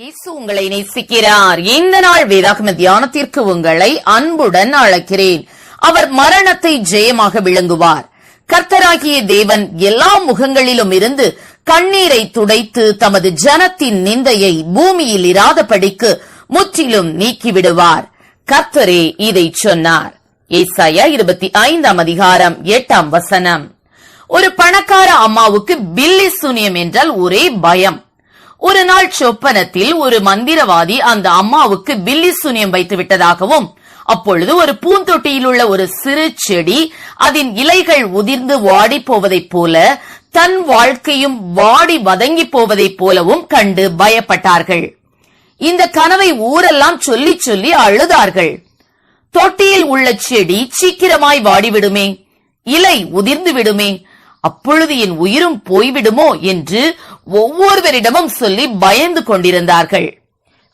இயேசு உங்களை நேசிக்கிறார். இந்த நாள் வேதாகம தியானத்திற்கு உங்களை அன்புடன் அழைக்கிறேன். அவர் மரணத்தை ஜெயமாக விளங்குவார். கர்த்தராகிய தேவன் எல்லா முகங்களிலும் இருந்து கண்ணீரை துடைத்து தமது ஜனத்தின் நிந்தையை பூமியில் இராதபடிக்கு முற்றிலும் நீக்கிவிடுவார். கர்த்தரே இதை சொன்னார். ஏசாயா இருபத்தி ஐந்தாம் அதிகாரம் எட்டாம் வசனம். ஒரு பணக்கார அம்மாவுக்கு பில்லி சூனியம் என்றால் ஒரே பயம். ஒரு நாள் சொப்பனத்தில் ஒரு மந்திரவாதி அந்த அம்மாவுக்கு பில்லி சூனியம் வைத்து விட்டதாகவும் அப்பொழுது ஒரு பூந்தொட்டியில் உள்ள ஒரு சிறு செடி அதன் இலைகள் உதிர்ந்து வாடி போவதைப் போல தன் வாழ்க்கையும் வாடி வதங்கி போவதைப் போலவும் கண்டு பயப்பட்டார்கள். இந்த கனவை ஊரெல்லாம் சொல்லி சொல்லி அழுதார்கள். தொட்டியில் உள்ள செடி சீக்கிரமாய் வாடிவிடுமே இலை உதிர்ந்து விடுமே அப்பொழுது என் உயிரும் போய்விடுமோ என்று ஒவ்வொருவரிடமும் சொல்லி பயந்து கொண்டிருந்தார்கள்.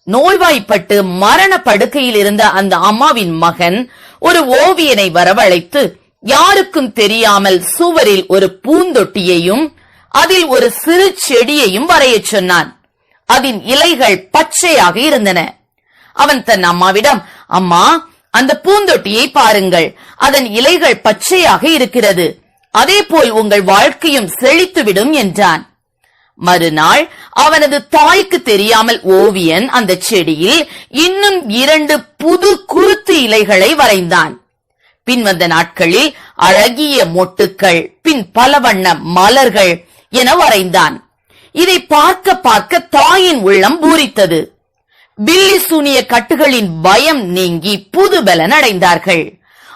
நோய்வாய்ப்பட்டு மரண படுக்கையில் இருந்த அந்த அம்மாவின் மகன் ஒரு ஓவியனை வரவழைத்து யாருக்கும் தெரியாமல் சுவரில் ஒரு பூந்தொட்டியையும் அதில் ஒரு சிறு செடியையும் வரையச் சொன்னான். அதன் இலைகள் பச்சையாக இருந்தன. அவன் தன் அம்மாவிடம் அம்மா அந்த பூந்தொட்டியை பாருங்கள். அதன் இலைகள் பச்சையாக இருக்கிறது. அதேபோல் உங்கள் வாழ்க்கையும் செழித்துவிடும் என்றான். மறுநாள் அவனது தாய்க்கு தெரியாமல் ஓவியன் அந்த செடியில் இன்னும் இரண்டு புது குருத்து இலைகளை வரைந்தான். பின் வந்த நாட்களில் அழகிய மொட்டுக்கள் பின் பல வண்ண மலர்கள் என வரைந்தான். இதை பார்க்க பார்க்க தாயின் உள்ளம் பூரித்தது. பில்லி சூனிய கட்டுகளின் பயம் நீங்கி புதுபலன் அடைந்தார்கள்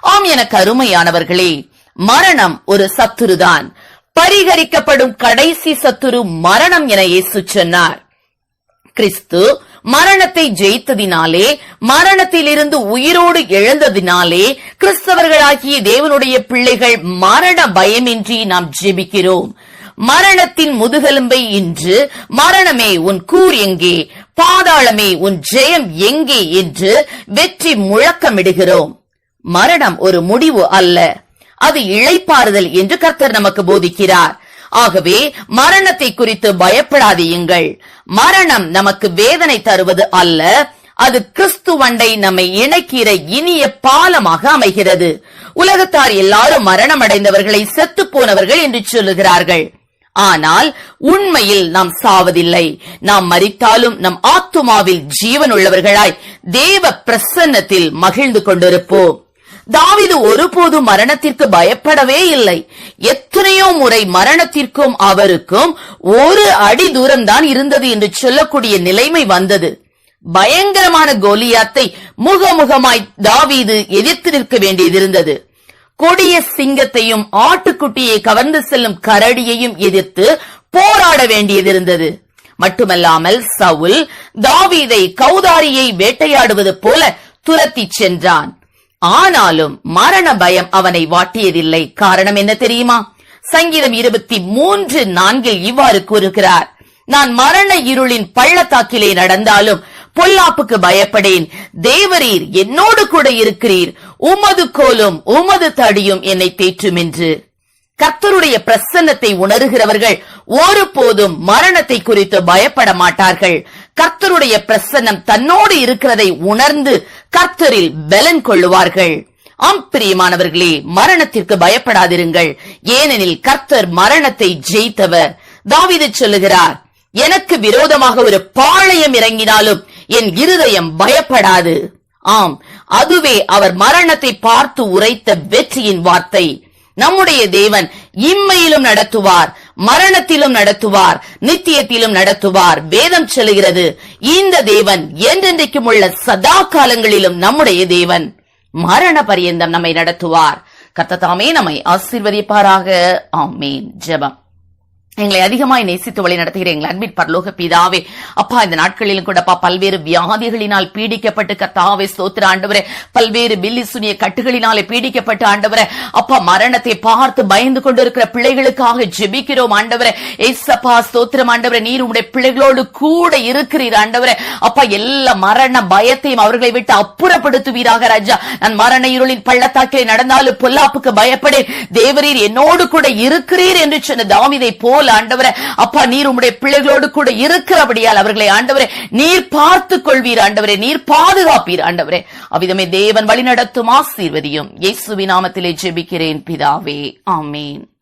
ஆம் என கருமையானவர்களே மரணம் ஒரு சத்துருதான். பரிகரிக்கப்படும் கடைசி சத்துரு மரணம் என இயேசு சொன்னார். கிறிஸ்து மரணத்தை ஜெயித்ததினாலே மரணத்திலிருந்து உயிரோடு எழுந்ததினாலே கிறிஸ்தவர்களாகிய தேவனுடைய பிள்ளைகள் மரண பயமின்றி நாம் ஜெபிக்கிறோம். மரணத்தின் முதுகெலும்பை இன்று மரணமே உன் கூர் எங்கே பாதாளமே உன் ஜெயம் எங்கே என்று வெற்றி முழக்கமிடுகிறோம். மரணம் ஒரு முடிவு அல்ல. அது இழைப்பாறுதல் என்று கர்த்தர் நமக்கு போதிக்கிறார். ஆகவே மரணத்தை குறித்து பயப்படாதீங்கள். மரணம் நமக்கு வேதனை தருவது அல்ல. அது கிறிஸ்துவண்டை நம்மை இணைக்கிற இனிய பாலமாக அமைகிறது. உலகத்தார் எல்லாரும் மரணம் அடைந்தவர்களை செத்து போனவர்கள் என்று சொல்லுகிறார்கள். ஆனால் உண்மையில் நாம் சாவதில்லை. நாம் மறித்தாலும் நம் ஆத்துமாவில் ஜீவன் உள்ளவர்களாய் தேவ பிரசன்னத்தில் மகிழ்ந்து கொண்டிருப்போம். தாவிது ஒருபோது மரணத்திற்கு பயப்படவே இல்லை. எத்தனையோ முறை மரணத்திற்கும் அவருக்கும் ஒரு அடி தூரம்தான் இருந்தது என்று சொல்லக்கூடிய நிலைமை வந்தது. பயங்கரமான கோலியாத்தை முகமுகமாய் தாவீது எதிர்த்து நிற்க வேண்டியதிருந்தது கொடிய சிங்கத்தையும் ஆட்டுக்குட்டியை கவர்ந்து செல்லும் கரடியையும் எதிர்த்து போராட வேண்டியதிருந்தது மட்டுமல்லாமல் சவுல் தாவீதை கௌதாரியை வேட்டையாடுவது போல துரத்திச் சென்றான். ஆனாலும் மரண பயம் அவனை வாட்டியதில்லை. காரணம் என்ன தெரியுமா? சங்கீதம் இருபத்தி மூன்று நான்கில் இவ்வாறு கூறுகிறார். நான் மரண இருளின் பள்ளத்தாக்கிலே நடந்தாலும் பொல்லாப்புக்கு பயப்படேன். தேவரீர் என்னோடு கூட இருக்கிறீர். உமது கோலும் உமது தடியும் என்னை தேற்றும் என்று. கர்த்தருடைய பிரசன்னத்தை உணர்கிறவர்கள் ஒருபோதும் மரணத்தை குறித்து பயப்பட மாட்டார்கள். கர்த்தருடைய பிரசன்னம் தன்னோடு இருக்கிறதை உணர்ந்து கர்த்தரில் பலன் கொள்ளுவார்கள். ஆம் பிரியமானவர்களே மரணத்திற்கு பயப்படாதிருங்கள். ஏனெனில் கர்த்தர் மரணத்தை ஜெயித்தவர். தாவிது சொல்லுகிறார் எனக்கு விரோதமாக ஒரு பாளையம் இறங்கினாலும் என் இருதயம் பயப்படாது. ஆம் அதுவே அவர் மரணத்தை பார்த்து உரைத்த வெற்றியின் வார்த்தை. நம்முடைய தேவன் இம்மையிலும் நடத்துவார். மரணத்திலும் நடத்துவார் நித்தியத்திலும் நடத்துவார். வேதம் சொல்லுகிறது இந்த தேவன் என்றென்றைக்கும் உள்ள சதா காலங்களிலும் நம்முடைய தேவன் மரண பரியந்தம் நம்மை நடத்துவார். கத்ததாமே நம்மை ஆசீர்வதிப்பாராக. ஆமேன். ஜெபம். எங்களை அதிகமாய் நேசித்து வழி நடத்துகிற எங்கள் அன்பின் பரலோக பிதாவே அப்பா இந்த நாட்களிலும் கூட அப்பா பல்வேறு வியாதிகளினால் பீடிக்கப்பட்டு கத்தாவே ஸ்தோத்திர ஆண்டவரே. பல்வேறு பில்லி சுனிய கட்டுகளினாலே பீடிக்கப்பட்டு ஆண்டவரே. அப்பா மரணத்தை பார்த்து பயந்து கொண்டிருக்கிற பிள்ளைகளுக்காக ஜெபிக்கிறோம் ஆண்டவரே. எஸ்அப்பா ஸ்தோத்திரம் ஆண்டவரே. நீர் உடைய பிள்ளைகளோடு கூட இருக்கிறீர் ஆண்டவரே. அப்பா எல்லா மரண பயத்தையும் அவர்களை விட்டு அப்புறப்படுத்துவீராக ராஜா. நான் மரண இருளின் பள்ளத்தாக்கிலே நடந்தாலும் பொல்லாப்புக்கு பயப்படேன். தேவரீர் என்னோடு கூட இருக்கிறீர் என்று சொன்ன தாவிதை போல போல ஆண்டவரே அப்பா நீர் உம்முடைய பிள்ளைகளோடு கூட இருக்கிறபடியால் அவர்களை ஆண்டவரே நீர் பார்த்துக் கொள்வீர் ஆண்டவரே நீர் பாதுகாப்பீர் ஆண்டவரே. அவ்விதமே தேவன் வழிநடத்தும் ஆசீர்வதியும். இயேசுவி நாமத்திலே ஜெபிக்கிறேன் பிதாவே. ஆமேன்.